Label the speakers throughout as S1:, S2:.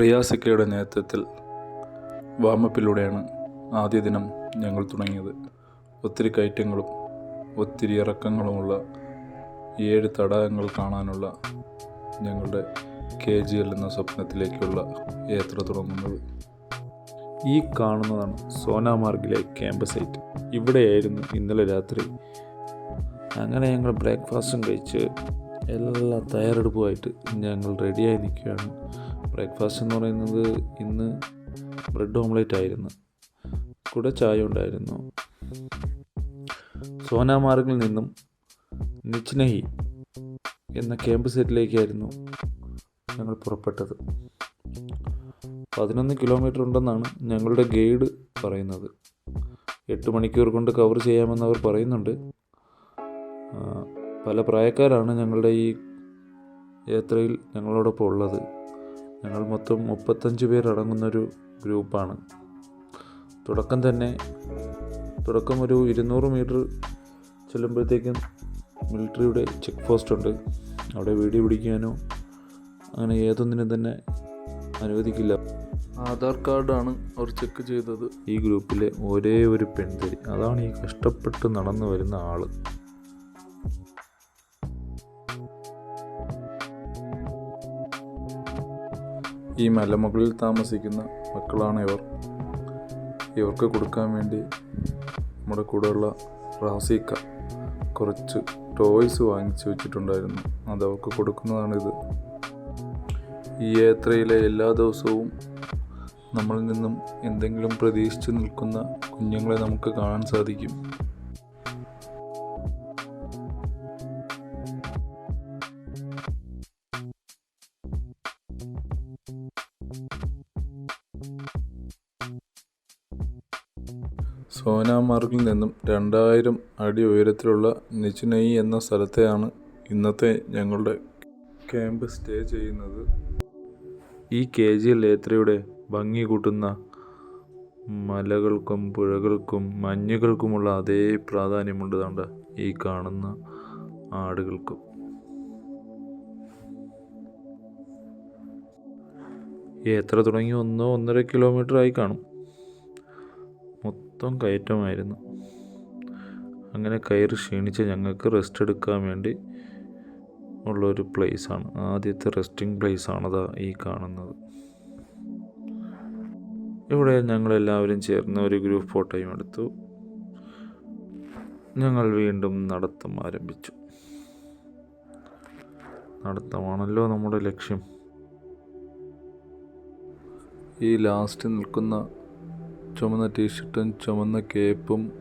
S1: റിയാസിക്കയുടെ നേതൃത്വത്തിൽ വാമപ്പിലൂടെയാണ് ആദ്യ ദിനം ഞങ്ങൾ തുടങ്ങിയത്. ഒത്തിരി കയറ്റങ്ങളും ഒത്തിരി ഇറക്കങ്ങളുമുള്ള ഏഴ് തടാകങ്ങൾ കാണാനുള്ള ഞങ്ങളുടെ കെ ജി എൽ എന്ന സ്വപ്നത്തിലേക്കുള്ള യാത്ര തുടങ്ങുന്നത്. ഈ കാണുന്നതാണ് സോനാമാർഗിലെ ക്യാമ്പ് സൈറ്റ്. ഇവിടെയായിരുന്നു ഇന്നലെ രാത്രി. അങ്ങനെ ഞങ്ങൾ ബ്രേക്ക്ഫാസ്റ്റും കഴിച്ച് എല്ലാ തയ്യാറെടുപ്പുമായിട്ട് ഞങ്ങൾ റെഡിയായി നിൽക്കുകയാണ്. ബ്രേക്ക്ഫാസ്റ്റ് എന്ന് പറയുന്നത് ഇന്ന് ബ്രെഡ് ഓംലേറ്റ് ആയിരുന്നു. കൂടെ ചായ ഉണ്ടായിരുന്നു. സോനാമാർഗിൽ നിന്നും നിച്നഹി എന്ന ക്യാമ്പ് സൈറ്റിലേക്കായിരുന്നു ഞങ്ങൾ പുറപ്പെട്ടത്. പതിനൊന്ന് കിലോമീറ്റർ ഉണ്ടെന്നാണ് ഞങ്ങളുടെ ഗൈഡ് പറയുന്നത്. എട്ട് മണിക്കൂർ കൊണ്ട് കവർ ചെയ്യാമെന്ന് അവർ പറയുന്നുണ്ട്. പല പ്രായക്കാരാണ് ഞങ്ങളുടെ ഈ യാത്രയിൽ ഞങ്ങളോടൊപ്പം ഉള്ളത്. ഞങ്ങൾ മൊത്തം മുപ്പത്തഞ്ച് പേരടങ്ങുന്നൊരു ഗ്രൂപ്പാണ്. തുടക്കം തന്നെ തുടക്കം ഒരു ഇരുന്നൂറ് മീറ്റർ ചെല്ലുമ്പോഴത്തേക്കും മിലിറ്ററിയുടെ ചെക്ക് പോസ്റ്റ് ഉണ്ട്. അവിടെ വീഡിയോ പിടിക്കാനോ അങ്ങനെ ഏതൊന്നിനും തന്നെ അനുവദിക്കില്ല. ആധാർ കാർഡാണ് അവർ ചെക്ക് ചെയ്തത്. ഈ ഗ്രൂപ്പിലെ ഒരേ ഒരു പെൺതരി. അതാണ് ഈ കഷ്ടപ്പെട്ട് നടന്നു വരുന്ന ആൾ. ഈ മലമുകളിൽ താമസിക്കുന്ന മക്കളാണ് ഇവർ. ഇവർക്ക് കൊടുക്കാൻ വേണ്ടി നമ്മുടെ കൂടെയുള്ള റാസിക്ക കുറച്ച് ടോയ്സ് വാങ്ങിച്ചു വെച്ചിട്ടുണ്ടായിരുന്നു. അത് അവർക്ക് കൊടുക്കുന്നതാണിത്. ഈ യാത്രയിലെ എല്ലാ ദിവസവും നമ്മളിൽ നിന്നും എന്തെങ്കിലും പ്രതീക്ഷിച്ച് നിൽക്കുന്ന കുഞ്ഞുങ്ങളെ നമുക്ക് കാണാൻ സാധിക്കും. സോനാമാർഗിൽ നിന്നും രണ്ടായിരം അടി ഉയരത്തിലുള്ള നിച്ചുനൈ എന്ന സ്ഥലത്തെയാണ് ഇന്നത്തെ ഞങ്ങളുടെ ക്യാമ്പ് സ്റ്റേ ചെയ്യുന്നത്. ഈ കെ ജി എൽ യാത്രയുടെ ഭംഗി കൂട്ടുന്ന മലകൾക്കും പുഴകൾക്കും മഞ്ഞുകൾക്കുമുള്ള അതേ പ്രാധാന്യമുണ്ട് ഈ കാണുന്ന ആടുകൾക്കും. യാത്ര തുടങ്ങി? ഒന്നോ ഒന്നര കിലോമീറ്റർ ആയി കാണും. മൊത്തം കയറ്റമായിരുന്നു. അങ്ങനെ കയറി ക്ഷീണിച്ച് ഞങ്ങൾക്ക് റെസ്റ്റ് എടുക്കാൻ വേണ്ടി ഉള്ളൊരു പ്ലേസാണ് ആദ്യത്തെ റെസ്റ്റിംഗ് പ്ലേസ് ആണതാ ഈ കാണുന്നത്. ഇവിടെ ഞങ്ങളെല്ലാവരും ചേർന്ന് ഒരു ഗ്രൂപ്പ് ഫോട്ടോയും എടുത്തു. ഞങ്ങൾ വീണ്ടും നടത്തം ആരംഭിച്ചു. നടത്തമാണല്ലോ നമ്മുടെ ലക്ഷ്യം. ഈ ലാസ്റ്റ് നിൽക്കുന്ന ചുമന്ന ടീഷർട്ടും ചുമന്ന കേപ്പും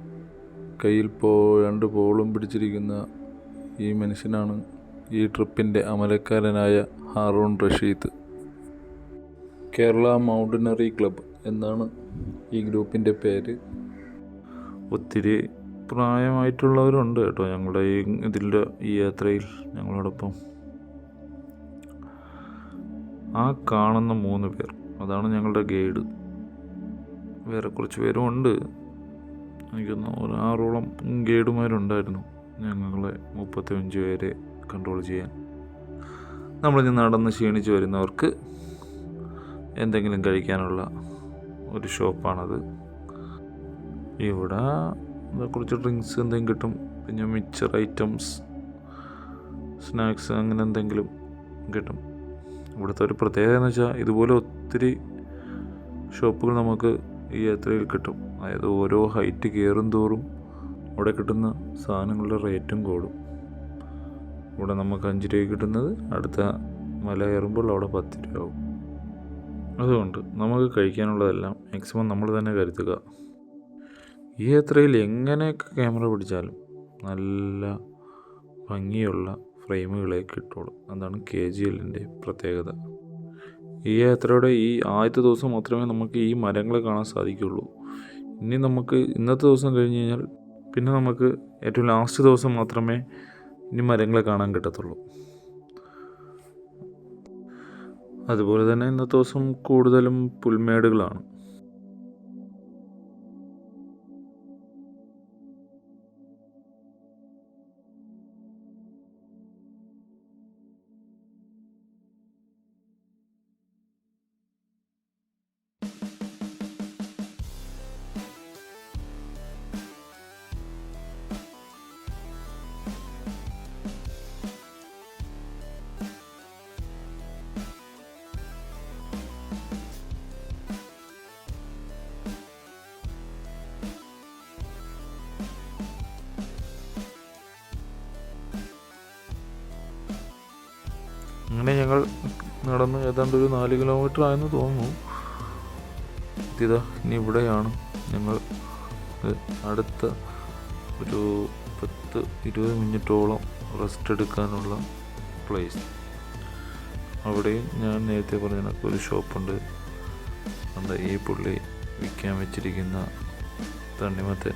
S1: കയ്യിൽ പോ രണ്ട് പോളും പിടിച്ചിരിക്കുന്ന ഈ മനുഷ്യനാണ് ഈ ട്രിപ്പിന്റെ അമലക്കാരനായ ഹാറൂൺ റഷീദ്. കേരള മൗണ്ടനറി ക്ലബ്ബ് എന്നാണ് ഈ ഗ്രൂപ്പിന്റെ പേര്. ഒത്തിരി പ്രായമായിട്ടുള്ളവരുണ്ട് കേട്ടോ ഞങ്ങളുടെ ഈ ഇതിന്റെ ഈ യാത്രയിൽ ഞങ്ങളോടൊപ്പം. ആ കാണുന്ന മൂന്ന് പേർ. അതാണ് ഞങ്ങളുടെ ഗൈഡ്. വേറെ കുറച്ച് പേരും ഉണ്ട് എനിക്കൊന്ന് ഒരു ആറോളം ഗൈഡുമാരുണ്ടായിരുന്നു. ഞങ്ങളെ മുപ്പത്തഞ്ച് പേരെ കൺട്രോൾ ചെയ്യാൻ. നമ്മളിന്ന് നടന്ന് ക്ഷീണിച്ച് വരുന്നവർക്ക് എന്തെങ്കിലും കഴിക്കാനുള്ള ഒരു ഷോപ്പാണത്. ഇവിടെ കുറച്ച് ഡ്രിങ്ക്സ് എന്തെങ്കിലും കിട്ടും. പിന്നെ മിക്സർ ഐറ്റംസ് സ്നാക്സ് അങ്ങനെ എന്തെങ്കിലും കിട്ടും. ഇവിടുത്തെ ഒരു പ്രത്യേകത എന്ന് വെച്ചാൽ ഇതുപോലെ ഒത്തിരി ഷോപ്പുകൾ നമുക്ക് ഈ യാത്രയിൽ കിട്ടും. അതായത് ഓരോ ഹൈറ്റ് കയറും തോറും അവിടെ കിട്ടുന്ന സാധനങ്ങളുടെ റേറ്റും കൂടും. ഇവിടെ നമുക്ക് അഞ്ച് രൂപ കിട്ടുന്നത് അടുത്ത മല കയറുമ്പോൾ അവിടെ പത്ത് രൂപ ആവും. അതുകൊണ്ട് നമുക്ക് കഴിക്കാനുള്ളതെല്ലാം മാക്സിമം നമ്മൾ തന്നെ കരുതുക. ഈ യാത്രയിൽ എങ്ങനെയൊക്കെ ക്യാമറ പിടിച്ചാലും നല്ല ഭംഗിയുള്ള ഫ്രെയിമുകളെ കിട്ടുള്ളൂ. അതാണ് കെ ജി എല്ലിന്റെ പ്രത്യേകത. ഈ യാത്രയുടെ ഈ ആദ്യത്തെ ദിവസം മാത്രമേ നമുക്ക് ഈ മരങ്ങൾ കാണാൻ സാധിക്കുള്ളൂ ഇനി നമുക്ക് ഇന്നത്തെ ദിവസം കഴിഞ്ഞ് കഴിഞ്ഞാൽ പിന്നെ നമുക്ക് ഏറ്റവും ലാസ്റ്റ് ദിവസം മാത്രമേ ഇനി മരങ്ങളെ കാണാൻ കിട്ടത്തുള്ളൂ. അതുപോലെ തന്നെ ഇന്നത്തെ ദിവസം കൂടുതലും പുൽമേടുകളാണ്. ഞങ്ങൾ നടന്ന് ഏതാണ്ട് ഒരു നാല് കിലോമീറ്റർ ആയെന്ന് തോന്നുന്നു. ഇതാ ഇനി ഇവിടെയാണ് ഞങ്ങൾ. അടുത്ത ഒരു പത്ത് ഇരുപത് മിനിറ്റോളം റെസ്റ്റ് എടുക്കാനുള്ള പ്ലേസ് അവിടെയും ഞാൻ നേരത്തെ പറഞ്ഞ കണക്ക് ഒരു ഷോപ്പുണ്ട് ഉണ്ട്. ഈ പുള്ളി വിൽക്കാൻ വെച്ചിരിക്കുന്ന തണ്ണിമത്തൻ.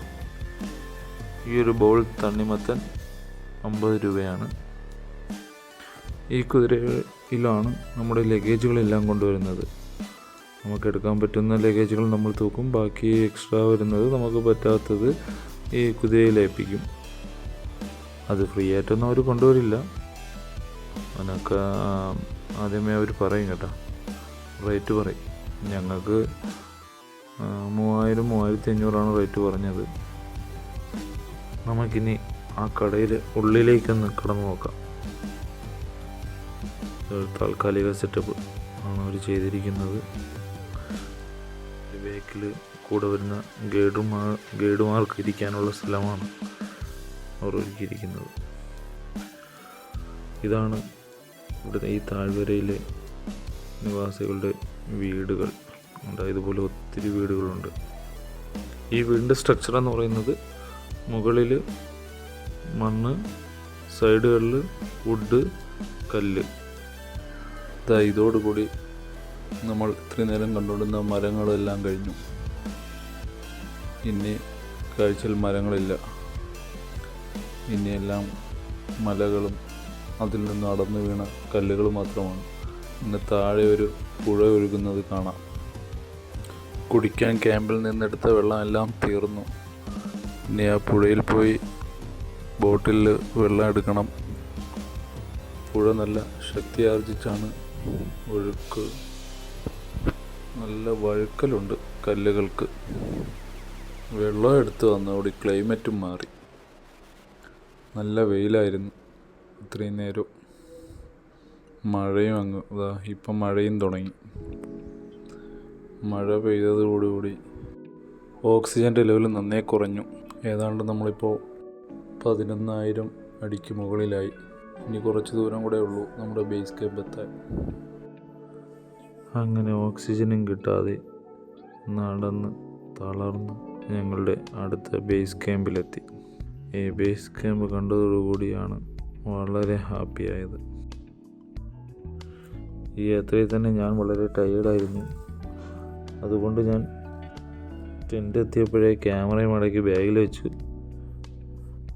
S1: ഈ ഒരു ബോൾ തണ്ണിമത്തൻ അമ്പത് രൂപയാണ്. ഈ കുതിരയിലാണ് നമ്മുടെ ലഗേജുകളെല്ലാം കൊണ്ടുവരുന്നത്. നമുക്ക് എടുക്കാൻ പറ്റുന്ന ലഗേജുകൾ നമ്മൾ തൂക്കും ബാക്കി എക്സ്ട്രാ വരുന്നത് നമുക്ക് പറ്റാത്തത് ഈ കുതിരയിലേൽപ്പിക്കും അത് ഫ്രീ ആയിട്ടൊന്നും അവർ കൊണ്ടുവരില്ല. അതിനൊക്കെ ആദ്യമേ അവർ പറയും കേട്ടോ. റേറ്റ് പറയും. ഞങ്ങൾക്ക് മൂവായിരം മൂവായിരത്തി അഞ്ഞൂറാണ് റേറ്റ് പറഞ്ഞത്. നമുക്കിനി ആ കടയിൽ ഉള്ളിലേക്കൊന്ന് കടന്നു നോക്കാം. താൽക്കാലിക സെറ്റപ്പ് ആണ് അവർ ചെയ്തിരിക്കുന്നത്. ബാക്കിൽ കൂടെ വരുന്ന ഗൈഡുമാർ ഗൈഡുമാർക്ക് ഇരിക്കാനുള്ള സ്ഥലമാണ് അവർ ഒരുക്കിയിരിക്കുന്നത്. ഇതാണ് ഇവിടുത്തെ ഈ താഴ്വരയിലെ നിവാസികളുടെ വീടുകൾ. ഉണ്ട് ഇതുപോലെ ഒത്തിരി വീടുകളുണ്ട്. ഈ വീടിന്റെ സ്ട്രക്ചർ എന്ന് പറയുന്നത് മുകളിൽ മണ്ണ് സൈഡുകളിൽ വുഡ് കല്ല്. ഇതോടുകൂടി നമ്മൾ ഇത്രയും നേരം കണ്ടുകൊണ്ടിരുന്ന മരങ്ങളെല്ലാം കഴിഞ്ഞു. ഇനി കാഴ്ചയിൽ മരങ്ങളില്ല. ഇനിയെല്ലാം മലകളും അതിൽ നിന്ന് അടന്നു വീണ കല്ലുകൾ മാത്രമാണ്. ഇന്ന് താഴെ ഒരു പുഴ ഒഴുകുന്നത് കാണാം. കുടിക്കാൻ ക്യാമ്പിൽ നിന്നെടുത്ത വെള്ളം എല്ലാം തീർന്നു. ഇനി ആ പുഴയിൽ പോയി ബോട്ടിൽ വെള്ളം എടുക്കണം. പുഴ നല്ല ശക്തി ആർജിച്ചാണ് ഒഴുക്ക്. നല്ല വഴുക്കലുണ്ട് കല്ലുകൾക്ക്. വെള്ളം എടുത്ത് വന്നതോടെ ക്ലൈമറ്റും മാറി. നല്ല വെയിലായിരുന്നു. ഇത്രയും നേരം മഴയും അങ്ങ് ഇതാ ഇപ്പം മഴയും തുടങ്ങി. മഴ പെയ്തതോടുകൂടി ഓക്സിജന്റെ ലെവൽ നന്നേ കുറഞ്ഞു. ഏതാണ്ട് നമ്മളിപ്പോൾ പതിനൊന്നായിരം അടിക്ക് മുകളിലായി. ഇനി കുറച്ച് ദൂരം കൂടെ ഉള്ളൂ നമ്മുടെ ബേസ് ക്യാമ്പ് എത്താൻ. അങ്ങനെ ഓക്സിജനും കിട്ടാതെ നടന്ന് തളർന്ന് ഞങ്ങളുടെ അടുത്ത ബേസ് ക്യാമ്പിലെത്തി ഈ ബേസ് ക്യാമ്പ് കണ്ടതോടുകൂടിയാണ് വളരെ ഹാപ്പിയായത് ഈ യാത്രയിൽ തന്നെ ഞാൻ വളരെ ടയേർഡായിരുന്നു അതുകൊണ്ട് ഞാൻ ടെന്റ് എത്തിയപ്പോഴേ ക്യാമറയും മടക്കി ബാഗിൽ വെച്ചു.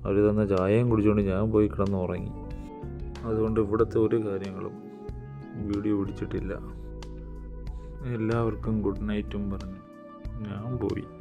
S1: അവർ തന്ന ചായയും കുടിച്ചുകൊണ്ട് ഞാൻ പോയി കിടന്ന് ഉറങ്ങി അതുകൊണ്ട് ഇവിടുത്തെ ഒരു കാര്യങ്ങളും വീഡിയോ പിടിച്ചിട്ടില്ല. എല്ലാവർക്കും ഗുഡ് നൈറ്റും പറഞ്ഞു. ഞാൻ പോയി.